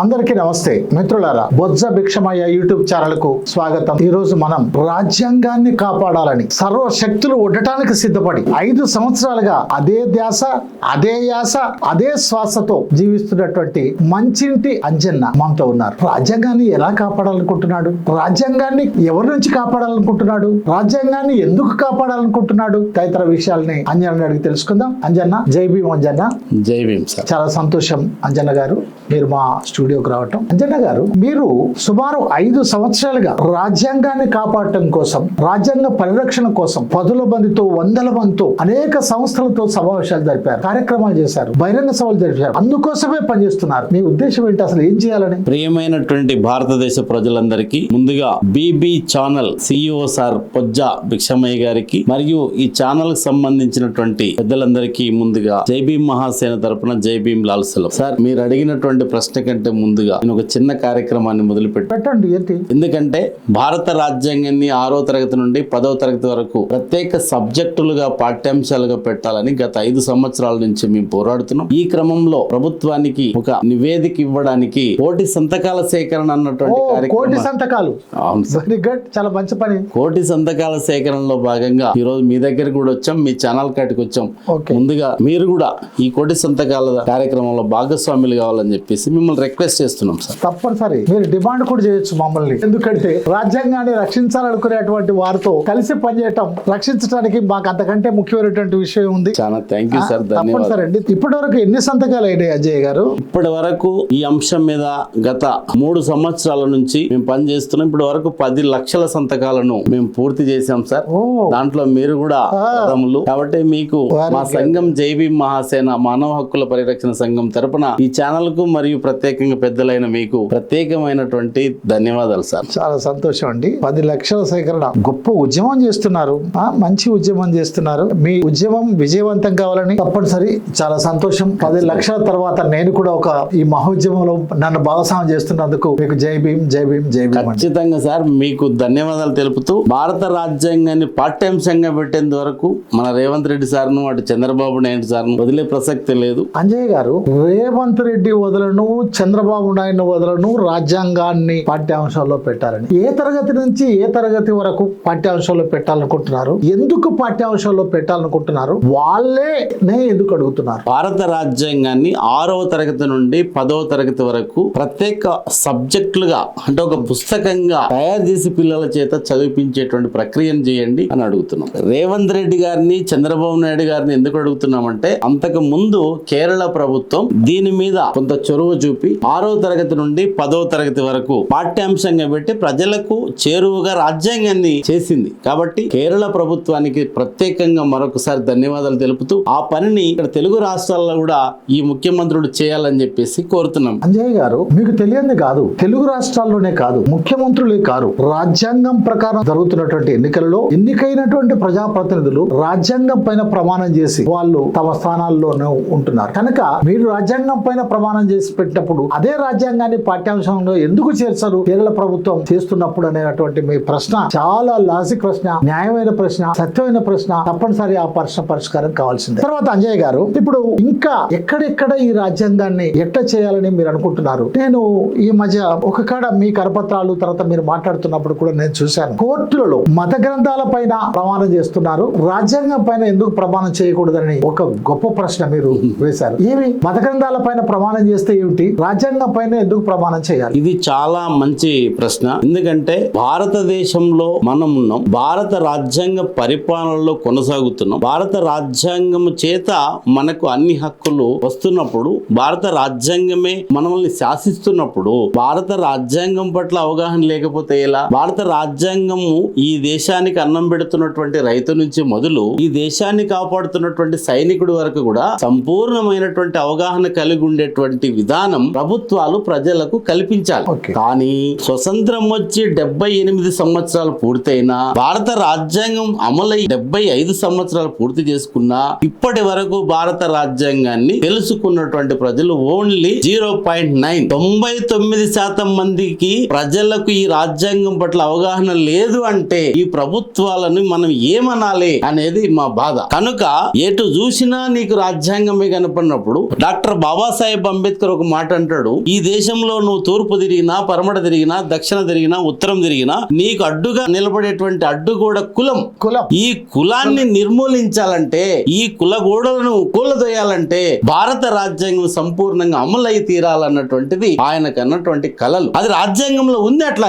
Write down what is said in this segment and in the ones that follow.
అందరికీ నమస్తే. మిత్రులారా బొజ్జ భిక్షమయ్య యూట్యూబ్ ఛానల్కు స్వాగతం. ఈ రోజు మనం రాజ్యాంగాన్ని కాపాడాలని సర్వ శక్తులు ఉండటానికి సిద్ధపడి ఐదు సంవత్సరాలుగా అదే ధ్యాస అదే యాస అదే శ్వాసతో జీవిస్తున్నటువంటి మంచింటి అంజన్న మనతో ఉన్నారు. రాజ్యాంగాన్ని ఎలా కాపాడాలనుకుంటున్నాడు? రాజ్యాంగాన్ని ఎవరి నుంచి కాపాడాలనుకుంటున్నాడు? రాజ్యాంగాన్ని ఎందుకు కాపాడాలనుకుంటున్నాడు? తదితర విషయాల్ని అంజన్న అడిగి తెలుసుకుందాం. అంజన్న జై భీమ్ అంజన్న. జై భీమ్ చాలా సంతోషం అంజన్న గారు. మీరు మా స్టూడియోకి రావటం. అంజన్న గారు మీరు సుమారు ఐదు సంవత్సరాలుగా రాజ్యాంగాన్ని కాపాడటం కోసం రాజ్యాంగ పరిరక్షణ కోసం పదుల మందితో వందల మందితో అనేక సంస్థలతో సమావేశాలు జరిపారు కార్యక్రమాలు చేశారు బహిరంగ సభలు జరిపారు. అందుకోసమే పనిచేస్తున్నారు. మీ ఉద్దేశం ఏంటి? అసలు ఏం చేయాలని? ప్రియమైనటువంటి భారతదేశ ప్రజలందరికీ ముందుగా BB channel CEO sir Pojja Bhikshamaiah గారికి మరియు ఈ ఛానల్ సంబంధించినటువంటి పెద్దలందరికీ ముందుగా జై భీమ్ మహాసేన తరపున జై భీమ్ లాల్ సలం సార్ మీరు అడిగినటువంటి ప్రశ్న కంటే ముందుగా నేను ఒక చిన్న కార్యక్రమాన్ని మొదలుపెట్టాను పెట్టండి ఏంటి? ఎందుకంటే భారత రాజ్యాంగాన్ని ఆరో తరగతి నుండి పదో తరగతి వరకు ప్రత్యేక సబ్జెక్టులుగా పాఠ్యాంశాలుగా పెట్టాలని గత ఐదు సంవత్సరాల నుంచి మేము పోరాడుతున్నాం. ఈ క్రమంలో ప్రభుత్వానికి ఒక నివేదిక ఇవ్వడానికి కోటి సంతకాల సేకరణ అన్నటువంటి కోటి సంతకాలు. వెరీ గుడ్ చాలా మంచి పని. కోటి సంతకాల సేకరణలో భాగంగా ఈ రోజు మీ దగ్గర కూడా వచ్చాం మీ ఛానల్ కాటికి వచ్చాం. ముందుగా మీరు కూడా ఈ కోటి సంతకాల కార్యక్రమంలో భాగస్వాములు కావాలని చెప్పేసి మిమ్మల్ని రిక్వెస్ట్ చేస్తున్నాం సార్. తప్పనిసరి. మీరు డిమాండ్ కూడా చేయొచ్చు మమ్మల్ని. ఎందుకంటే రాజ్యాంగాన్ని రక్షించాలనుకునేటువంటి వారితో కలిసి పనిచేయటం రక్షించడానికి మాకు అంతకంటే ముఖ్యమైనటువంటి విషయం ఉంది. చాలా థ్యాంక్ యూ సార్ తప్పనిసరి అండి ఇప్పటి వరకు ఎన్ని సంతకాలు అయినాయి అజయ్ గారు? ఇప్పటి వరకు ఈ అంశం మీద గత మూడు సంవత్సరాల నుంచి మేము పనిచేస్తున్నాం. ఇప్పటి వరకు పది లక్షల సంతకాలను మేము పూర్తి చేశాం సార్. దాంట్లో మీరు కూడా కాబట్టి మీకు మా. సంఘం జైబీ మహాసేన మానవ హక్కుల పరిరక్షణ సంఘం తరపున ఈ ఛానల్కు మరియు ప్రత్యేకంగా పెద్దలైన మీకు ప్రత్యేకమైనటువంటి ధన్యవాదాలు సార్. చాలా సంతోషం అండి. పది లక్షల సేకరణ. గొప్ప ఉద్యమం చేస్తున్నారు. మంచి ఉద్యమం చేస్తున్నారు. మీ ఉద్యమం విజయవంతం కావాలని తప్పనిసరి చాలా సంతోషం. పది లక్షల తర్వాత నేను కూడా ఒక ఈ మహోద్యమంలో నన్ను భాగస్వామ్యం చేస్తున్నందుకు మీకు జై భీమ్ జై భీమ్ జై భీమ్ ఖచ్చితంగా సార్. మీకు ధన్యవాదాలు తెలుపుతూ భారత రాజ్యాంగాన్ని పాఠ్యాంశంగా పెట్టేంత వరకు మన రేవంత్ రెడ్డి సార్ను అటు చంద్రబాబు నాయుడు సార్ను వదిలే ప్రసక్తి లేదు. అంజయ్ గారు రేవంత్ రెడ్డి వదలను చంద్రబాబు నాయుడు వదలను రాజ్యాంగాన్ని పాఠ్యాంశాల్లో పెట్టారని ఏ తరగతి నుంచి ఏ తరగతి వరకు పాఠ్యాంశాల్లో పెట్టాలనుకుంటున్నారు? ఎందుకు పాఠ్యాంశాల్లో పెట్టాలనుకుంటున్నారు? వాళ్ళేనే ఎందుకు అడుగుతున్నారు? భారత రాజ్యాంగాన్ని ఆరవ తరగతి నుండి పదవ తరగతి వరకు ప్రత్యేక సబ్జెక్టులుగా అంటే ఒక పుస్తకంగా తయారు చేసి పిల్లల చేత చదివించేటువంటి ప్రక్రియను చేయండి అని అడుగుతున్నాం. రేవంత్ రెడ్డి గారిని చంద్రబాబు నాయుడు గారిని ఎందుకు అడుగుతున్నామంటే అంతకు ముందు కేరళ ప్రభుత్వం దీని మీద కొంత చొరవ చూపి ఆరో తరగతి నుండి పదో తరగతి వరకు పాఠ్యాంశంగా పెట్టి ప్రజలకు చేరువగా రాజ్యాంగాన్ని చేసింది. కాబట్టి కేరళ ప్రభుత్వానికి ప్రత్యేకంగా మరొకసారి ధన్యవాదాలు తెలుపుతూ ఆ పనిని ఇక్కడ తెలుగు రాష్ట్రాల్లో కూడా ఈ ముఖ్యమంత్రుడు చేయాలని చెప్పేసి కోరుతున్నాం. అంజయ్ గారు మీకు తెలియంది కాదు తెలుగు రాష్ట్రాల్లోనే కాదు ముఖ్యమంత్రులే కాదు రాజ్యాంగం ప్రకారం జరుగుతున్నటువంటి ఎన్నికలలో ఎన్నికైనటువంటి ప్రజాప్రతినిధులు రాజ్యాంగం పైన ప్రమాణం చేసి వాళ్ళు తమ స్థానాల్లోనే ఉంటున్నారు. కనుక మీరు రాజ్యాంగం పైన ప్రమాణం చేసి పెట్టినప్పుడు అదే రాజ్యాంగాన్ని పాఠ్యాంశంలో ఎందుకు చేర్చరు కేరళ ప్రభుత్వం చేస్తున్నప్పుడు అనేటువంటి మీ ప్రశ్న చాలా లాజిక్ ప్రశ్న న్యాయమైన ప్రశ్న సత్యమైన ప్రశ్న తప్పనిసరి ఆ ప్రశ్న పరిష్కారం కావాల్సిందే. తర్వాత అంజయ్ గారు ఇప్పుడు ఇంకా ఎక్కడెక్కడ ఈ రాజ్యాంగాన్ని ఎట్ట చేయాలని మీరు అనుకుంటున్నారు? నేను ఈ మధ్య ఒక కాడ మీ కరపత్రాలు తర్వాత మీరు మాట్లాడుతున్నప్పుడు కూడా నేను చూశాను. కోర్టులలో మత గ్రంథాల పైన ప్రమాణం చేస్తున్నారు. రాజ్యాంగం పైన ఎందుకు ప్రమాణం చేయకూడదని ఒక గొప్ప ప్రశ్న మీరు వేశారు. ఏమి? మత గ్రంథాల పైన ప్రమాణం చేస్తే ఏమిటి? రాజ్య రాజ్యాంగం పైన ఎందుకు ప్రమాణం చేయాలి? ఇది చాలా మంచి ప్రశ్న. ఎందుకంటే భారతదేశంలో మనం ఉన్నాం భారత రాజ్యాంగ పరిపాలనలో కొనసాగుతున్నాం. భారత రాజ్యాంగం చేత మనకు అన్ని హక్కులు వస్తున్నప్పుడు భారత రాజ్యాంగమే మనల్ని శాసిస్తున్నప్పుడు భారత రాజ్యాంగం పట్ల అవగాహన లేకపోతే ఎలా? భారత రాజ్యాంగము ఈ దేశానికి అన్నం పెడుతున్నటువంటి రైతు నుంచి మొదలు ఈ దేశాన్ని కాపాడుతున్నటువంటి సైనికుడి వరకు కూడా సంపూర్ణమైనటువంటి అవగాహన కలిగి ఉండేటువంటి విధానం ప్రభుత్వాలు ప్రజలకు కల్పించాలి. కానీ స్వతంత్రం వచ్చి డెబ్బై ఎనిమిది సంవత్సరాలు పూర్తయినా భారత రాజ్యాంగం అమలై డెబ్బై ఐదు సంవత్సరాలు పూర్తి చేసుకున్నా ఇప్పటి వరకు భారత రాజ్యాంగాన్ని తెలుసుకున్నటువంటి ప్రజలు ఓన్లీ జీరో పాయింట్ నైన్. తొంభై తొమ్మిది శాతం మందికి ప్రజలకు ఈ రాజ్యాంగం పట్ల అవగాహన లేదు అంటే ఈ ప్రభుత్వాలను మనం ఏమనాలి అనేది మా బాధ. కనుక ఎటు చూసినా నీకు రాజ్యాంగమే కనపడినప్పుడు డాక్టర్ బాబాసాహెబ్ అంబేద్కర్ ఒక మాట అంటాడు. ఏమంటాడు ఈ దేశంలో నువ్వు తూర్పు తిరిగినా పరమట తిరిగినా దక్షిణ తిరిగినా ఉత్తరం తిరిగినా నీకు అడ్డుగా నిలబడేటువంటి అడ్డుగోడ కులం. కులం. ఈ కులాన్ని నిర్మూలించాలంటే ఈ కుల గోడలను కూలదోయాలంటే భారత రాజ్యాంగం సంపూర్ణంగా అమలై తీరాలన్నటువంటిది ఆయనకు అన్నటువంటి కలలు. అది రాజ్యాంగంలో ఉంది అట్లా.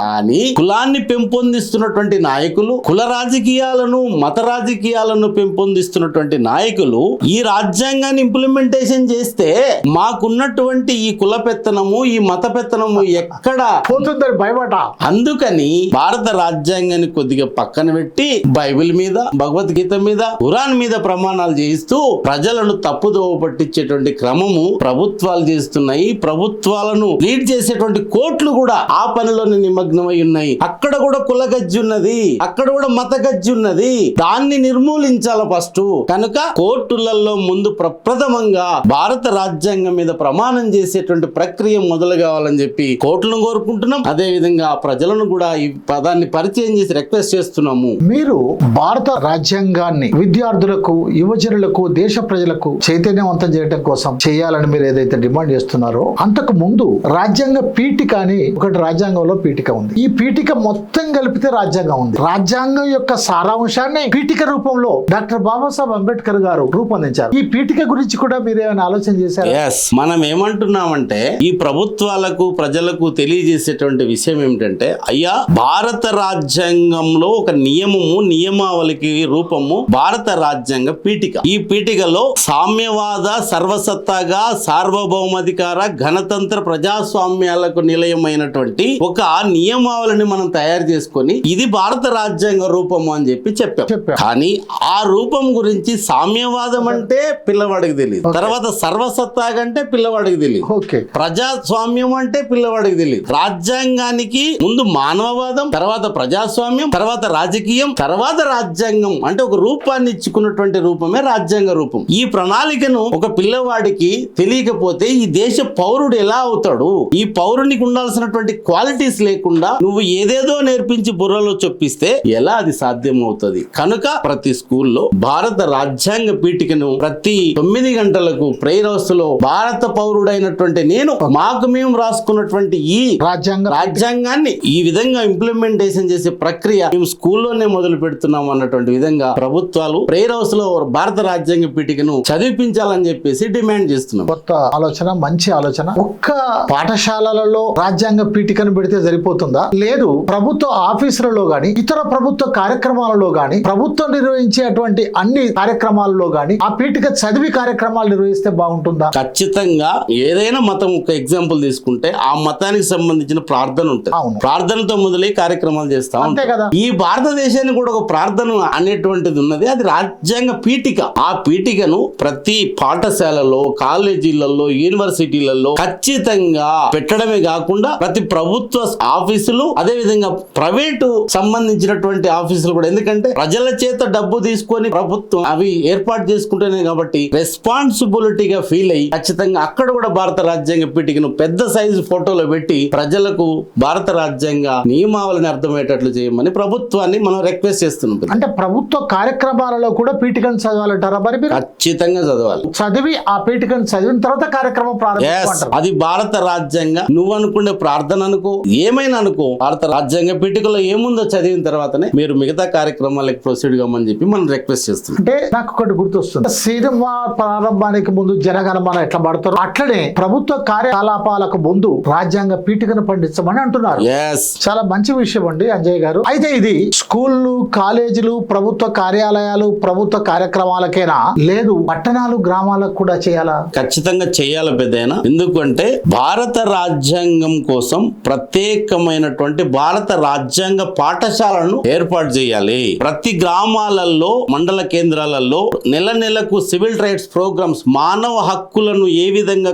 కానీ కులాన్ని పెంపొందిస్తున్నటువంటి నాయకులు కుల రాజకీయాలను మత రాజకీయాలను పెంపొందిస్తున్నటువంటి నాయకులు ఈ రాజ్యాంగాన్ని ఇంప్లిమెంటేషన్ చేస్తే మాకున్నటువంటి ఈ కుల పెత్తనము ఈ మత పెత్తనము ఎక్కడ? పోతుందని భయపడ అందుకని భారత రాజ్యాంగాన్ని కొద్దిగా పక్కన పెట్టి బైబిల్ మీద భగవద్గీత మీద ఖురాన్ మీద ప్రమాణాలు చేయిస్తూ ప్రజలను తప్పుదోవ పట్టించేటువంటి క్రమము ప్రభుత్వాలు చేస్తున్నాయి. ప్రభుత్వాలను లీడ్ చేసేటువంటి కోర్టులు కూడా ఆ పనిలోనే నిమగ్నమై ఉన్నాయి. అక్కడ కూడా కుల గజ్జి ఉన్నది. అక్కడ కూడా మత గజ్జి ఉన్నది. దాన్ని నిర్మూలించాల ఫస్ట్. కనుక కోర్టులలో ముందు ప్రప్రథమంగా భారత రాజ్యాంగం మీద ప్రమాణం చేసేటువంటి ప్రక్రియ మొదలు కావాలని చెప్పి కోర్టులను కోరుకుంటున్నాం. అదే విధంగా ప్రజలను కూడా ఈ పదాన్ని పరిచయం చేసి రిక్వెస్ట్ చేస్తున్నాము. మీరు భారత రాజ్యాంగాన్ని విద్యార్థులకు యువజనులకు దేశ ప్రజలకు చైతన్యవంతం చేయడం కోసం చేయాలని మీరు ఏదైతే డిమాండ్ చేస్తున్నారో అంతకు ముందు రాజ్యాంగ పీఠిక అని ఒకటి రాజ్యాంగంలో పీఠిక ఉంది. ఈ పీఠిక మొత్తం కలిపితే రాజ్యాంగం ఉంది. రాజ్యాంగం యొక్క సారాంశాన్ని పీఠిక రూపంలో డాక్టర్ బాబాసాహెబ్ అంబేద్కర్ గారు రూపొందించారు. ఈ పీఠిక గురించి కూడా మీరు ఏమైనా ఆలోచన చేశారు? మనం ఏమంటున్నామంటే ఈ ప్రభుత్వాలకు ప్రజలకు తెలియజేసేటువంటి విషయం ఏమిటంటే అయ్యా భారత రాజ్యాంగంలో ఒక నియమము నియమావళికి రూపము భారత రాజ్యాంగ పీఠిక. ఈ పీఠికలో సామ్యవాద సర్వసత్తాగా సార్వభౌమాధికార గణతంత్ర ప్రజాస్వామ్యాలకు నిలయమైనటువంటి ఒక నియమావళిని మనం తయారు చేసుకొని ఇది భారత రాజ్యాంగ రూపము అని చెప్పి చెప్పాం. కానీ ఆ రూపం గురించి సామ్యవాదం అంటే పిల్లవాడికి తెలియదు తర్వాత సర్వసత్తాగా అంటే పిల్లవాడికి తెలియదు ఓకే. ప్రజాస్వామ్యం అంటే పిల్లవాడికి తెలియదు రాజ్యాంగానికి ముందు మానవవాదం తర్వాత ప్రజాస్వామ్యం తర్వాత రాజకీయం తర్వాత రాజ్యాంగం అంటే ఒక రూపాన్ని ఇచ్చుకున్నటువంటి రూపమే రాజ్యాంగ రూపం. ఈ ప్రణాళికను ఒక పిల్లవాడికి తెలియకపోతే ఈ దేశ పౌరుడు ఎలా అవుతాడు? ఈ పౌరునికి ఉండాల్సినటువంటి క్వాలిటీస్ లేకుండా నువ్వు ఏదేదో నేర్పించి బుర్రలో చొప్పిస్తే ఎలా అది సాధ్యం అవుతుంది కనుక ప్రతి స్కూల్లో భారత రాజ్యాంగ పీఠికను ప్రతి తొమ్మిది గంటలకు ప్రేయర్ హౌస్లో భారత పౌరుడైనటువంటి నేను మాకు మేము రాసుకున్నటువంటి ఈ రాజ్యాంగ రాజ్యాంగాన్ని ఈ విధంగా ఇంప్లిమెంటేషన్ చేసే ప్రక్రియ మేము స్కూల్లోనే మొదలు పెడుతున్నాం అన్నటువంటి విధంగా ప్రభుత్వాలు ప్రేయర్ హౌస్లో భారత రాజ్యాంగ పీఠికను చదివించాలని చెప్పేసి డిమాండ్ చేస్తున్నాం. కొత్త ఆలోచన మంచి ఆలోచన. ఒక్క పాఠశాలలలో రాజ్యాంగ పీఠికను పెడితే సరిపోతుందా? లేదు. ప్రభుత్వ ఆఫీసులలో గాని ఇతర ప్రభుత్వ కార్యక్రమాలలో గాని ప్రభుత్వం నిర్వహించేటువంటి అన్ని కార్యక్రమాలలో గాని ఆ పీఠిక చదివి కార్యక్రమాలు నిర్వహిస్తే బాగుంటుందా? ఖచ్చితంగా ఏదైనా మతం ఒక ఎగ్జాంపుల్ తీసుకుంటే ఆ మతానికి సంబంధించిన ప్రార్థన ఉంటుంది. ప్రార్థనతో మొదలై కార్యక్రమాలు చేస్తా అంతే ఉంటాం. కదా. ఈ భారతదేశానికి కూడా ఒక ప్రార్థన అనేటువంటిది ఉన్నది అది రాజ్యాంగ పీఠిక ఆ పీఠికను ప్రతి పాఠశాలలో కాలేజీలలో యూనివర్సిటీలలో ఖచ్చితంగా పెట్టడమే కాకుండా ప్రతి ప్రభుత్వ ఆఫీసులు అదే విధంగా ప్రైవేటు సంబంధించినటువంటి ఆఫీసులు కూడా ఎందుకంటే ప్రజల చేత డబ్బు తీసుకొని ప్రభుత్వం అవి ఏర్పాటు చేసుకుంటేనే కాబట్టి రెస్పాన్సిబిలిటీగా ఫీల్ అయ్యి ఖచ్చితంగా అక్కడ కూడా భారత రాజ్యాంగ పీఠికను పెద్ద సైజు ఫోటోలో పెట్టి ప్రజలకు భారత రాజ్యాంగ నియమావళిని అర్థమయ్యేటట్లు చేయమని ప్రభుత్వాన్ని మనం రిక్వెస్ట్ చేస్తున్నాం అంటే ప్రభుత్వ కార్యక్రమాలలో కూడా పీఠికను చదవాలంటారా మరి ఖచ్చితంగా చదవాలి. చదివి ఆ పీఠికను చదివిన తర్వాత కార్యక్రమం ప్రారంభించారు అది భారత రాజ్యాంగ. నువ్వు అనుకునే ప్రార్థన అనుకో ఏమైనా అనుకో భారత రాజ్యాంగ పీఠికలో ఏముందో చదివిన తర్వాతనే మీరు మిగతా కార్యక్రమాలకు ప్రొసీడ్ కమ్మని చెప్పి మనం రిక్వెస్ట్ చేస్తున్నాం. అంటే నాకు ఒకటి గుర్తొస్తుంది. సినిమా ప్రారంభానికి ముందు జనగణమన ఎట్లా పడతారు అట్లనే ప్రభుత్వ కార్యకలాపాలకు ముందు రాజ్యాంగ పీఠికను పండించమని అంటున్నారు. చాలా మంచి విషయం అండి అంజయ్ గారు. అయితే ఇది స్కూళ్ళు కాలేజీలు ప్రభుత్వ కార్యాలయాలు ప్రభుత్వ కార్యక్రమాలకేనా? లేదు పట్టణాలు గ్రామాలకు కూడా చేయాలా? ఖచ్చితంగా చేయాలి పెద్దయినా ఎందుకంటే భారత రాజ్యాంగం కోసం ప్రత్యేకమైనటువంటి భారత రాజ్యాంగ పాఠశాలను ఏర్పాటు చేయాలి. ప్రతి గ్రామాలలో మండల కేంద్రాలలో నెల నెలకు సివిల్ రైట్స్ ప్రోగ్రామ్స్ మానవ హక్కులను ఏ విధంగా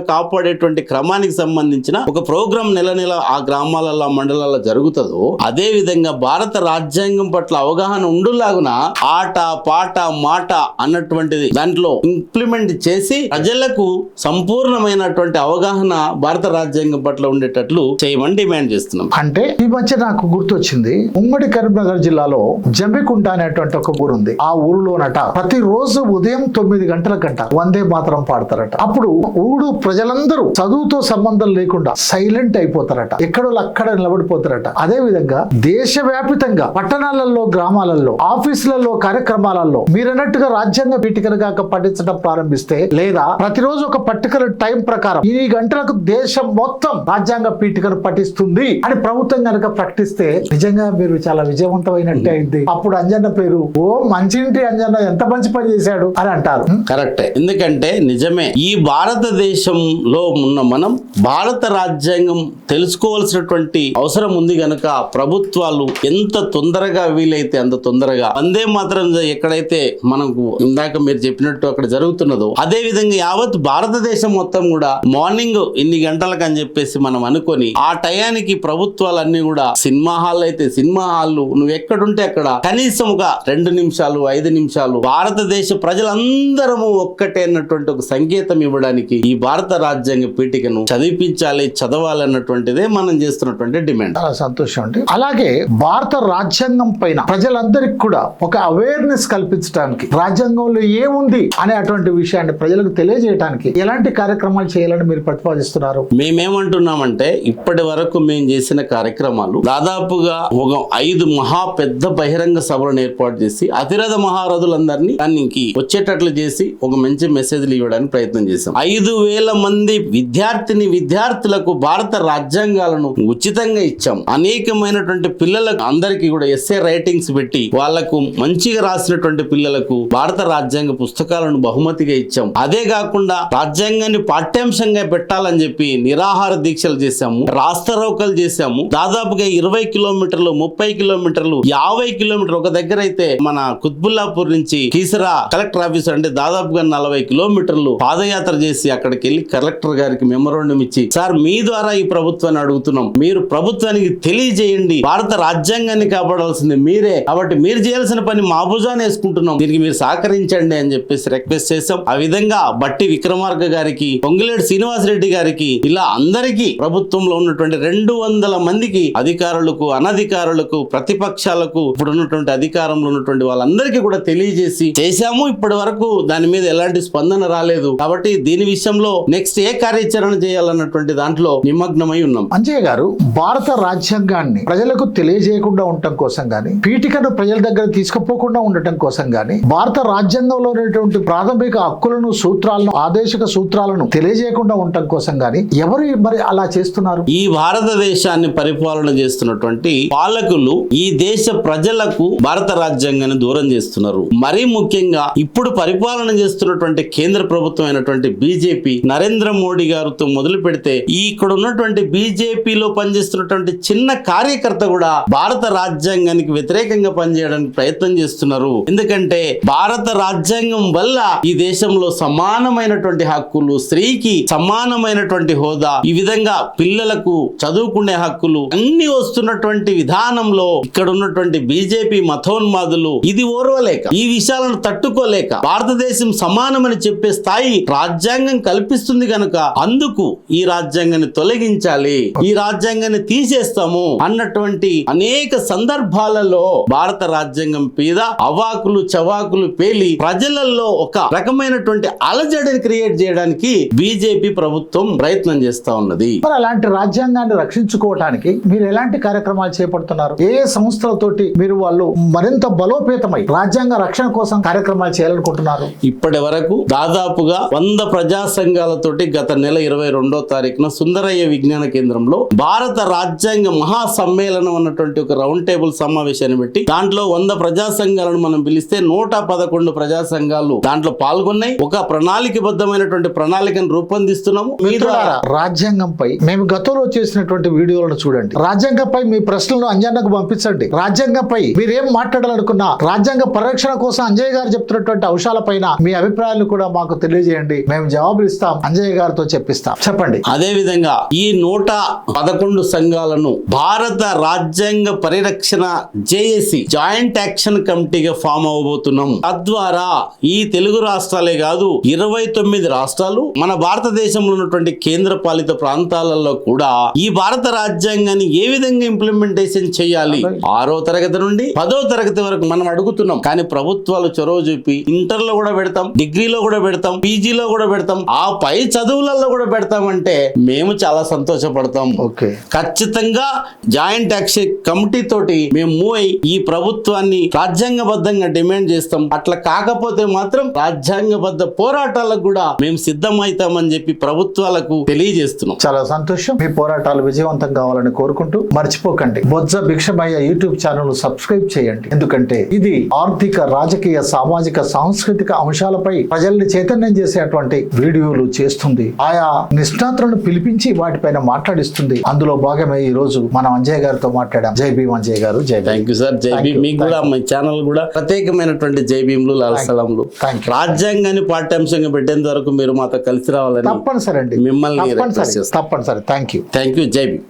కాపాడేటువంటి క్రమానికి సంబంధించిన ఒక ప్రోగ్రామ్ నెల నెల ఆ గ్రామాలలో మండలాల్లో జరుగుతుందో అదే విధంగా భారత రాజ్యాంగం పట్ల అవగాహన ఉండులాగున ఆట పాట మాట అన్నటువంటిది దాంట్లో ఇంప్లిమెంట్ చేసి ప్రజలకు సంపూర్ణమైనటువంటి అవగాహన భారత రాజ్యాంగం పట్ల ఉండేటట్లు చేయమని డిమాండ్ చేస్తున్నాం. అంటే ఈ మధ్య నాకు గుర్తొచ్చింది ఉమ్మడి కరీంనగర్ జిల్లాలో జంబికుంట అనేటువంటి ఒక ఊరు ఉంది. ఆ ఊరిలోనట ప్రతి రోజు ఉదయం తొమ్మిది గంటల గంట వందే మాత్రం పాడతారట. అప్పుడు ఊరు ప్రజలందరూ అందరూ చదువుతో సంబంధం లేకుండా సైలెంట్ అయిపోతారట. ఎక్కడో అక్కడ నిలబడిపోతారట. అదే విధంగా దేశవ్యాపితంగా పట్టణాలలో గ్రామాలలో ఆఫీసులలో కార్యక్రమాలలో మీరన్నట్టుగా రాజ్యాంగ పీఠికను కాక పఠించడం ప్రారంభిస్తే లేదా ప్రతిరోజు ఒక పర్టికులర్ టైం ప్రకారం ఈ గంటలకు దేశం మొత్తం రాజ్యాంగ పీఠికను పఠిస్తుంది అని ప్రభుత్వం కనుక ప్రకటిస్తే నిజంగా మీరు చాలా విజయవంతమైనట్టే అయింది. అప్పుడు అంజన్న పేరు ఓ మంచింటి అంజన్న ఎంత మంచి పని చేశాడు? అని అంటారు. కరెక్టే. ఎందుకంటే నిజమే ఈ భారతదేశంలో ఉన్న మనం భారత రాజ్యాంగం తెలుసుకోవాల్సినటువంటి అవసరం ఉంది గనక ప్రభుత్వాలు ఎంత తొందరగా వీలైతే అంత తొందరగా వందే మాత్రం ఎక్కడైతే మనకు ఇందాక మీరు చెప్పినట్టు అక్కడ జరుగుతున్నదో అదే విధంగా యావత్ భారతదేశం మొత్తం కూడా మార్నింగ్ ఇన్ని గంటలకు అని చెప్పేసి మనం అనుకొని ఆ టయానికి ప్రభుత్వాలన్నీ కూడా సినిమా హాల్ అయితే సినిమా హాల్లు నువ్వు ఎక్కడుంటే అక్కడ కనీసం ఒక రెండు నిమిషాలు ఐదు నిమిషాలు భారతదేశ ప్రజలందరము ఒక్కటే అన్నటువంటి ఒక సంకేతం ఇవ్వడానికి ఈ భారత రాజ్యాంగం పీఠికను చదివించాలి చదవాలి అన్నటువంటిదే మనం చేస్తున్నటువంటి డిమాండ్. చాలా సంతోషం అండి. అలాగే భారత రాజ్యాంగం పైన ప్రజలందరికీ కూడా ఒక అవేర్నెస్ కల్పించడానికి రాజ్యాంగంలో ఏముంది అనే అటువంటి విషయాన్ని ప్రజలకు తెలియజేయడానికి ఎలాంటి కార్యక్రమాలు చేయాలని మీరు ప్రతిపాదిస్తున్నారు? మేమేమంటున్నామంటే ఇప్పటి వరకు మేము చేసిన కార్యక్రమాలు దాదాపుగా ఒక ఐదు మహా పెద్ద బహిరంగ సభలను ఏర్పాటు చేసి అతిరథ మహారథులందరినీ దానికి వచ్చేటట్లు చేసి ఒక మంచి మెసేజ్లు ఇవ్వడానికి ప్రయత్నం చేశాం. ఐదు వేల మంది విద్యార్థిని విద్యార్థులకు భారత రాజ్యాంగాలను ఉచితంగా ఇచ్చాం. అనేకమైనటువంటి పిల్లలకు అందరికీ కూడా ఎస్ఏ రైటింగ్స్ పెట్టి వాళ్ళకు మంచిగా రాసినటువంటి పిల్లలకు భారత రాజ్యాంగ పుస్తకాలను బహుమతిగా ఇచ్చాం. అదే కాకుండా రాజ్యాంగాన్ని పాఠ్యాంశంగా పెట్టాలని చెప్పి నిరాహార దీక్షలు చేశాము. రాస్తరోకలు చేశాము. దాదాపుగా ఇరవై కిలోమీటర్లు ముప్పై కిలోమీటర్లు యాభై కిలోమీటర్లు ఒక దగ్గర అయితే మన కుత్బుల్లాపూర్ నుంచి కీసరా కలెక్టర్ ఆఫీసర్ అంటే దాదాపుగా నలభై కిలోమీటర్లు పాదయాత్ర చేసి అక్కడికి వెళ్ళి కలెక్టర్ గారికి మెమోరాండం ఇచ్చి సార్ మీ ద్వారా ఈ ప్రభుత్వాన్ని అడుగుతున్నాం. మీరు ప్రభుత్వానికి తెలియజేయండి. భారత రాజ్యాంగాన్ని కాపాడాల్సింది మీరే. కాబట్టి మీరు చేయాల్సిన పని మా భుజాన్ని వేసుకుంటున్నాం. దీనికి మీరు సహకరించండి అని చెప్పేసి రిక్వెస్ట్ చేశాం. ఆ విధంగా బట్టి విక్రమార్క గారికి పొంగిలేడు శ్రీనివాసరెడ్డి గారికి ఇలా అందరికీ ప్రభుత్వంలో ఉన్నటువంటి రెండు వందల మందికి అధికారులకు అనధికారులకు ప్రతిపక్షాలకు ఇప్పుడు ఉన్నటువంటి అధికారంలో ఉన్నటువంటి వాళ్ళందరికీ కూడా తెలియజేసి చేశాము. ఇప్పటి వరకు దాని మీద ఎలాంటి స్పందన రాలేదు. కాబట్టి దీని విషయంలో నెక్స్ట్ ఏ కార్యాచరణ చేయాలన్నటువంటి దాంట్లో నిమగ్నమై ఉన్నాం. అంజయ్య గారు భారత రాజ్యాంగాన్ని ప్రజలకు తెలియజేయకుండా ఉండటం కోసం గాని పీఠికను ప్రజల దగ్గర తీసుకుపోకుండా ఉండటం కోసం గాని భారత రాజ్యాంగంలో ఉన్నటువంటి ప్రాథమిక హక్కులను సూత్రాలను ఆదేశిక సూత్రాలను తెలియజేయకుండా ఉండటం కోసం గాని ఎవరు మరి అలా చేస్తున్నారు? ఈ భారతదేశాన్ని పరిపాలన చేస్తున్నటువంటి పాలకులు ఈ దేశ ప్రజలకు భారత రాజ్యాంగాన్ని దూరం చేస్తున్నారు. మరీ ముఖ్యంగా ఇప్పుడు పరిపాలన చేస్తున్నటువంటి కేంద్ర ప్రభుత్వం అయినటువంటి బీజేపీ నరేంద్ర మోడీ గారితో మొదలు పెడితే ఇక్కడ ఉన్నటువంటి బీజేపీలో పనిచేస్తున్నటువంటి చిన్న కార్యకర్త కూడా భారత రాజ్యాంగానికి వ్యతిరేకంగా పనిచేయడానికి ప్రయత్నం చేస్తున్నారు. ఎందుకంటే భారత రాజ్యాంగం వల్ల ఈ దేశంలో సమానమైనటువంటి హక్కులు స్త్రీకి సమానమైనటువంటి హోదా ఈ విధంగా పిల్లలకు చదువుకునే హక్కులు అన్ని వస్తున్నటువంటి విధానంలో ఇక్కడ ఉన్నటువంటి బీజేపీ మతోన్మాదులు ఇది ఓర్వలేక ఈ విషయాలను తట్టుకోలేక భారతదేశం సమానమని చెప్పే స్థాయి రాజ్యాంగం కల్పిస్తుంది కనుక అందుకు ఈ రాజ్యాంగాన్ని తొలగించాలి ఈ రాజ్యాంగాన్ని తీసేస్తాము అన్నటువంటి అనేక సందర్భాలలో భారత రాజ్యాంగం మీద అవాకులు చవాకులు పేలి ప్రజలలో ఒక రకమైనటువంటి అలజడిని క్రియేట్ చేయడానికి బీజేపీ ప్రభుత్వం ప్రయత్నం చేస్తా ఉన్నది. మరి అలాంటి రాజ్యాంగాన్ని రక్షించుకోవటానికి మీరు ఎలాంటి కార్యక్రమాలు చేపడుతున్నారు? ఏ ఏ సంస్థలతోటి మీరు వాళ్ళు మరింత బలోపేతమై రాజ్యాంగ రక్షణ కోసం కార్యక్రమాలు చేయాలనుకుంటున్నారు? ఇప్పటి వరకు దాదాపుగా వంద ప్రజా సంఘాలతోటి గత నెల ఇరవై రెండో తారీఖున సుందరయ్య విజ్ఞాన కేంద్రంలో భారత రాజ్యాంగ మహా సమ్మేళనం అన్నటువంటి ఒక రౌండ్ టేబుల్ సమావేశాన్ని పెట్టి దాంట్లో వంద ప్రజా సంఘాలను మనం పిలిస్తే నూట పదకొండు ప్రజా సంఘాలు దాంట్లో పాల్గొన్నాయి. ఒక ప్రణాళికబద్ధమైనటువంటి ప్రణాళికను రూపొందిస్తున్నాము. మీ ద్వారా రాజ్యాంగంపై మేము గతంలో చేసినటువంటి వీడియోలను చూడండి. రాజ్యాంగంపై మీ ప్రశ్నలను అంజన్నకు పంపించండి. రాజ్యాంగంపై మీరేం మాట్లాడాలనుకున్నా రాజ్యాంగ పరిరక్షణ కోసం అంజయ్ గారు చెప్తున్నటువంటి అంశాలపైన మీ అభిప్రాయాలు కూడా మాకు తెలియజేయండి. మేము జవాబులు ఇస్తాం. అంజయ్ గారితో చెప్పిస్తాం. చెప్పండి. అదే విధంగా ఈ నూట పదకొండు సంఘాలను భారత రాజ్యాంగ పరిరక్షణ జేఏసి జాయింట్ యాక్షన్ కమిటీగా ఫామ్ అవబోతున్నాం తద్వారా ఈ తెలుగు రాష్ట్రాలే కాదు ఇరవై తొమ్మిది రాష్ట్రాలు మన భారతదేశంలో ఉన్నటువంటి కేంద్ర పాలిత ప్రాంతాలలో కూడా ఈ భారత రాజ్యాంగాన్ని ఏ విధంగా ఇంప్లిమెంటేషన్ చేయాలి? ఆరో తరగతి నుండి పదో తరగతి వరకు మనం అడుగుతున్నాం. కానీ ప్రభుత్వాలు చొరవ చూపి ఇంటర్లో కూడా పెడతాం డిగ్రీలో కూడా పెడతాం పీజీలో కూడా పెడతాం. ఆ పై చదువుల స్కూళ్ళల్లో కూడా పెడతామంటే మేము చాలా సంతోషపడతాం. ఓకే. ఖచ్చితంగా జాయింట్ యాక్షన్ కమిటీ తోటి మేము మూవ్ అయి ఈ ప్రభుత్వాన్ని రాజ్యాంగబద్ధంగా డిమాండ్ చేస్తాం. అట్లా కాకపోతే మాత్రం రాజ్యాంగబద్ధ పోరాటాలకు కూడా మేము సిద్ధమవుతామని చెప్పి ప్రభుత్వాలకు తెలియజేస్తున్నాం. చాలా సంతోషం. మీ పోరాటాలు విజయవంతం కావాలని కోరుకుంటూ మర్చిపోకండి. Bojja Bhikshamayya YouTube channel subscribe చేయండి. ఎందుకంటే ఇది ఆర్థిక రాజకీయ సామాజిక సాంస్కృతిక అంశాలపై ప్రజల్ని చైతన్యం చేసేటువంటి వీడియోలు చేస్తుంది. ఆయా నిష్ణాతులను పిలిపించి వాటిపైన మాట్లాడిస్తుంది. అందులో భాగమే ఈ రోజు మనం అంజయ్ గారితో మాట్లాడాం. జై భీమ్ అంజయ్ గారు జై థ్యాంక్ యూ సార్ జై భీమ్. మీకు కూడా మీ ఛానల్ కూడా ప్రత్యేకమైనటువంటి జై భీమ్లు లాల్ సలాంలు. రాజ్యాంగాన్ని పాఠ్యాంశంగా పెట్టేంత వరకు మీరు మాతో కలిసి రావాలని తప్పనిసరి. అండి మిమ్మల్ని. తప్పనిసరి. థ్యాంక్ యూ థ్యాంక్ యూ జై భీమ్.